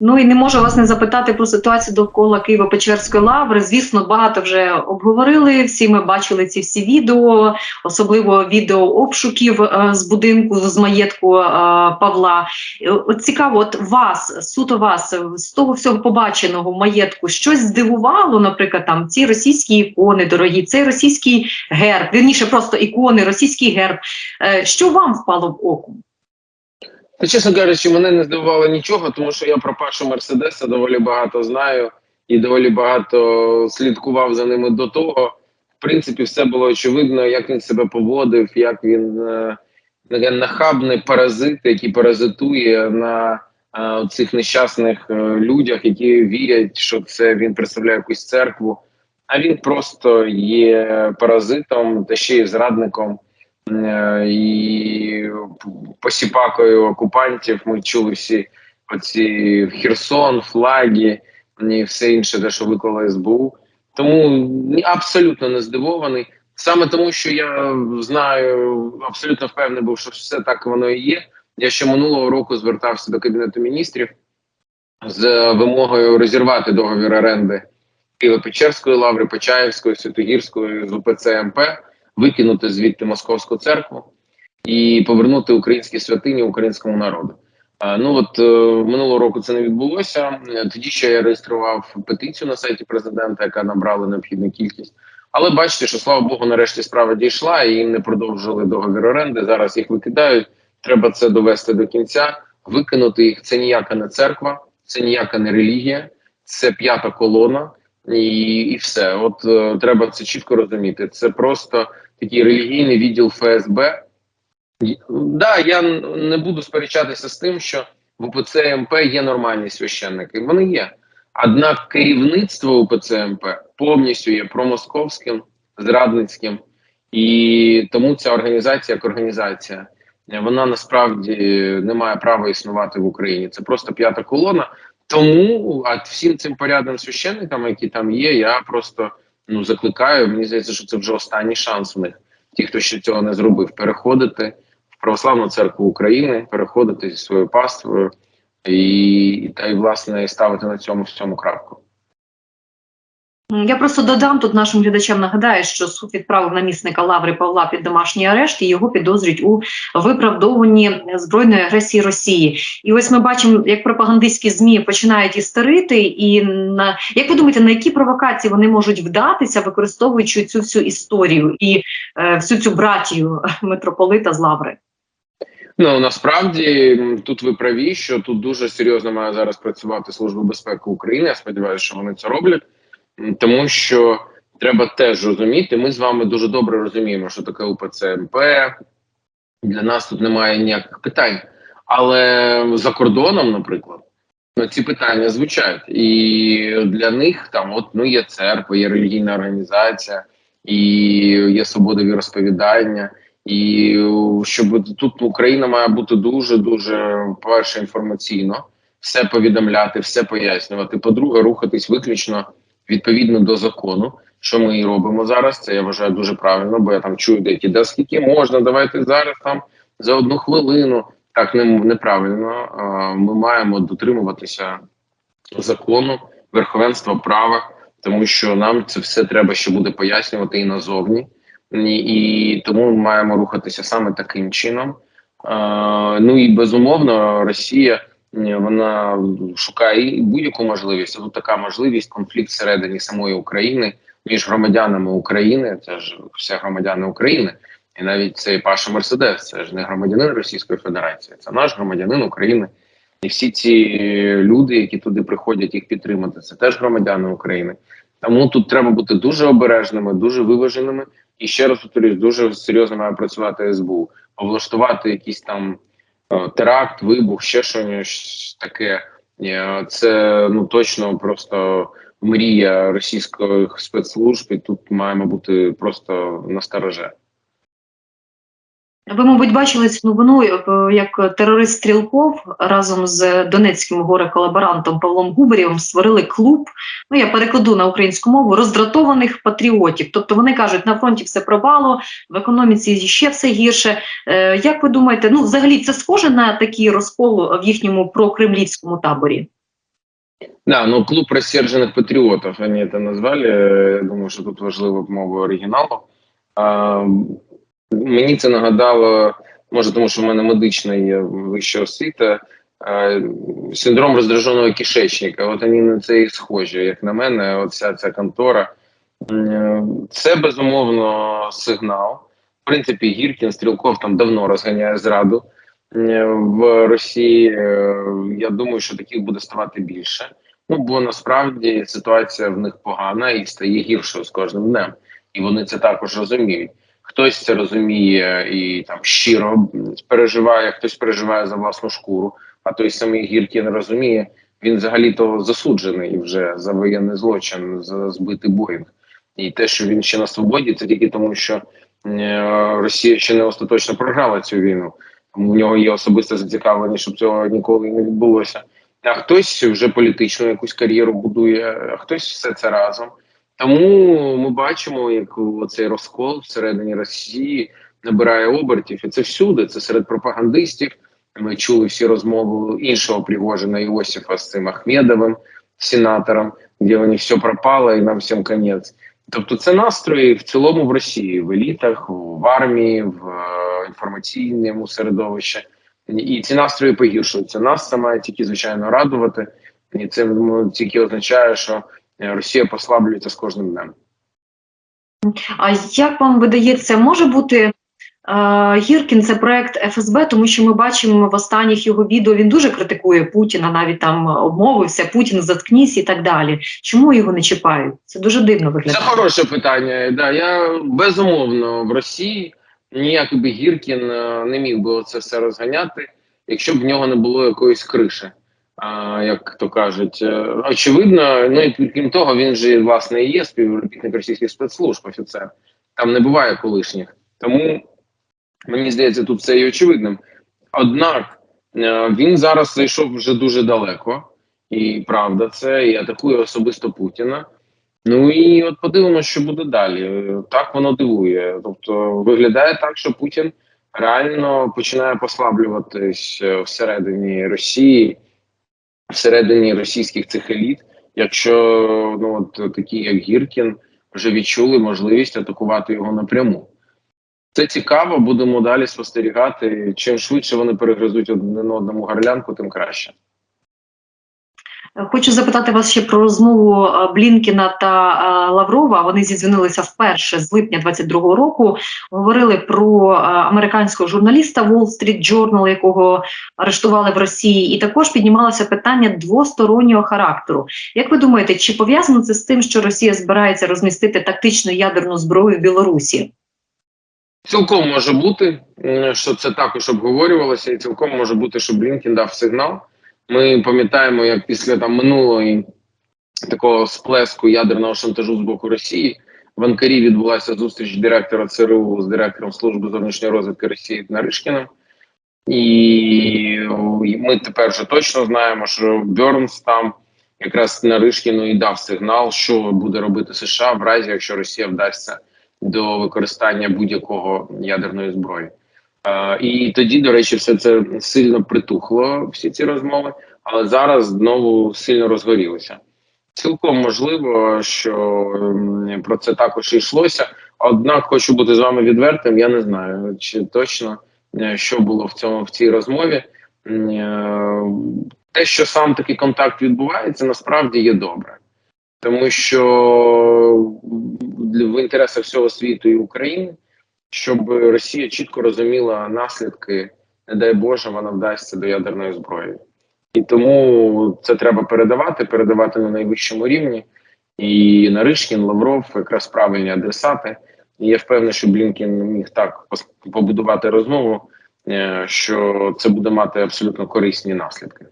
Ну і не можу вас не запитати про ситуацію довкола Києво-Печерської лаври. Звісно, багато вже обговорили. Всі ми бачили ці всі відео, особливо відео обшуків е, з будинку з маєтку е, Павла. Е, От цікаво, от вас суто вас з того всього побаченого маєтку щось здивувало, наприклад, там ці російські ікони дорогі, цей російський герб, вірніше просто ікони, російський герб. Що вам впало в око? Та, чесно кажучи, мене не здивувало нічого, тому що я про Пашу Мерседеса доволі багато знаю і доволі багато слідкував за ними до того. В принципі, все було очевидно, як він себе поводив, як він е, нахабний паразит, який паразитує на е, цих нещасних е, людях, які вірять, що це він представляє якусь церкву. А він просто є паразитом та ще й зрадником. Е, і посіпакою окупантів. Ми чули всі оці Херсон, флаги і все інше, те, що виклала СБУ. Тому абсолютно не здивований. Саме тому, що я знаю, абсолютно впевнений був, що все так воно і є. Я ще минулого року звертався до кабінету міністрів з вимогою розірвати договір оренди Києво-Печерської лаври, Почаївської, Святогірської з УПЦ МП, викинути звідти Московську церкву і повернути українські святині українському народу. Ну от е, минулого року це не відбулося. Тоді ще я реєстрував петицію на сайті президента, яка набрала необхідну кількість. Але бачите, що слава Богу, нарешті справа дійшла і їм не продовжили договір оренди. Зараз їх викидають. Треба це довести до кінця, викинути їх. Це ніяка не церква, це ніяка не релігія, це п'ята колона, і, і все. От е, треба це чітко розуміти. Це просто такий релігійний відділ ФСБ. Да, я не буду сперечатися з тим, що в УПЦ МП є нормальні священники. Вони є. Однак керівництво УПЦ МП повністю є промосковським, зрадницьким, і тому ця організація як організація е, вона насправді не має права існувати в Україні. Це просто п'ята колона. Тому а всім цим порядним священникам, які там є, я просто ну закликаю. Мені здається, що це вже останній шанс у них. Ті, хто ще цього не зробив, переходити в православну церкву України, переходити зі своєю паствою і та й власне ставити на цьому всьому крапку. Я просто додам тут нашим глядачам нагадаю, що суд відправив намісника Лаври Павла під домашній арешт і його підозрюють у виправдовуванні збройної агресії Росії. І ось ми бачимо, як пропагандистські змі починають істерити. І на як ви думаєте, на які провокації вони можуть вдатися, використовуючи цю всю історію і е, всю цю братію митрополита з Лаври? Ну насправді тут ви праві, що тут дуже серйозно має зараз працювати Служба безпеки України. Я сподіваюся, що вони це роблять, тому що треба теж розуміти. Ми з вами дуже добре розуміємо, що таке УПЦ МП. Для нас тут немає ніяких питань. Але за кордоном, наприклад, ну, ці питання звучать, і для них там от ну є церква, є релігійна організація, і є свобода віросповідання. І щоб тут Україна має бути дуже дуже перше інформаційно, все повідомляти, все пояснювати. По-друге, рухатись виключно відповідно до закону, що ми і робимо зараз. Це я вважаю дуже правильно, бо я там чую деякі, да скільки можна, давайте зараз там за одну хвилину. Так не неправильно. Ми маємо дотримуватися закону, верховенства права, тому що нам це все треба ще буде пояснювати і назовні. І, тому ми маємо рухатися саме таким чином. Е, ну і безумовно, Росія вона шукає будь-яку можливість. Тут така можливість конфлікт всередині самої України між громадянами України. Це ж всі громадяни України, і навіть цей Паша Мерседес. Це ж не громадянин Російської Федерації, це наш громадянин України. І всі ці люди, які туди приходять їх підтримати, це теж громадяни України. Тому тут треба бути дуже обережними, дуже виваженими. І ще раз повторюсь, дуже серйозно має працювати СБУ, облаштувати якийсь там е, теракт, вибух, ще щось таке. Е, Це ну точно просто мрія російських спецслужб. І тут маємо бути просто на стороже. Ви, мабуть, бачили цю новину, е, як терорист Стрілков разом з донецьким горе-колаборантом Павлом Губарєвим створили клуб. Ну я перекладу на українську мову роздратованих патріотів. Тобто вони кажуть, на фронті все пропало, в економіці ще все гірше. Е, як ви думаєте, ну взагалі це схоже на такий розкол в їхньому прокремлівському таборі? Да, ну клуб рассерженных патриотов, они это назвали. Я думаю, що тут важливо мова оригіналу. Мені це нагадало, може, тому що в мене медична є вища освіта, синдром роздраженого кишечника. От вони на це і схожі, як на мене, вся ця контора. Це безумовно сигнал. В принципі, Гіркін, Стрілков там давно розганяє зраду е, в Росії. Е, Я думаю, що таких буде ставати більше. Ну бо насправді ситуація в них погана і стає гіршою з кожним днем, і вони це також розуміють. Хтось це розуміє і там щиро переживає, хтось переживає за власну шкуру. А той самий Гіркін розуміє, він взагалі то засуджений вже за воєнний злочин, за збитий Боїнг. І те, що він ще на свободі, це тільки тому, що е, Росія ще не остаточно програла цю війну. Тому в нього є особисте зацікавлення, щоб цього ніколи не відбулося а хтось вже політичну якусь кар'єру будує, а хтось все це разом. Тому ми бачимо, як цей розкол всередині Росії набирає обертів, і це всюди. Це серед пропагандистів. Ми чули всі розмови іншого Пригожина Іосифа з цим Ахмедовим, сенатором, де вони все пропало і нам всім конець. Тобто, це настрої в цілому в Росії, в елітах, в армії, в е, інформаційному середовищі. І ці настрої погіршуються. Нас це має тільки звичайно радувати, і це тільки означає, що Росія послаблюється з кожним днем. А як вам видається, може бути е, Гіркін це проект ФСБ, тому що ми бачимо в останніх його відео він дуже критикує Путіна, навіть там обмовився, Путін заткнісь і так далі. Чому його не чіпають? Це дуже дивно Це хороше питання. Да, я безумовно в Росії ніякий би Гіркін е, не міг би це все розганяти, якщо б в нього не було якоїсь криші. Як то кажуть, Е, очевидно, ну і крім того, він же власне і є співробітник російських спецслужб, офіцер. Там не буває колишніх. Тому мені здається, тут все і очевидним. Однак е, він зараз зайшов вже дуже далеко, і правда, це і атакує особисто Путіна. Ну і от подивимося, що буде далі. Е, Так воно дивує. Тобто виглядає так, що Путін реально починає послаблюватись всередині Росії, всередині російських цих еліт, якщо ну от такі, як Гіркін, вже відчули можливість атакувати його напряму. Це цікаво, будемо далі спостерігати. Чим швидше вони перегризуть один одному гарлянку, тим краще. Хочу запитати вас ще про розмову е, Блінкіна та е, Лаврова. Вони зідзвонилися вперше з липня 22-го року. Говорили про е, американського журналіста Wall Street Journal, якого арештували в Росії, і також піднімалося питання двостороннього характеру. Як ви думаєте, чи пов'язано це з тим, що Росія збирається розмістити тактичну ядерну зброю в Білорусі? Цілком може бути, що це також обговорювалося, і цілком може бути, що Блінкін дав сигнал. Ми пам'ятаємо, як після там минулої такого сплеску ядерного шантажу з боку Росії в Анкарі відбулася зустріч директора ЦРУ з директором служби зовнішньої розвідки Росії Наришкіним. І ми тепер вже точно знаємо, що Бьорнс там якраз Наришкіну і дав сигнал, що буде робити США в разі, якщо Росія вдасться до використання будь-якого ядерної зброї. І тоді, до речі, все це сильно притухло, всі ці розмови, але зараз знову сильно розгорілося. Цілком можливо, що про це також йшлося. Однак хочу бути з вами відвертим. Я не знаю, чи точно е, що було в цьому в цій розмові. Е, Те, що сам такий контакт відбувається, насправді є добре, тому що в інтересах всього світу і України щоб Росія чітко розуміла наслідки, не дай Боже, вона вдасться до ядерної зброї. І тому це треба передавати, передавати на найвищому рівні. І Наришкін, Лавров якраз правильні адресати. І я впевнений, що Блінкін міг так побудувати розмову, е, що це буде мати абсолютно корисні наслідки.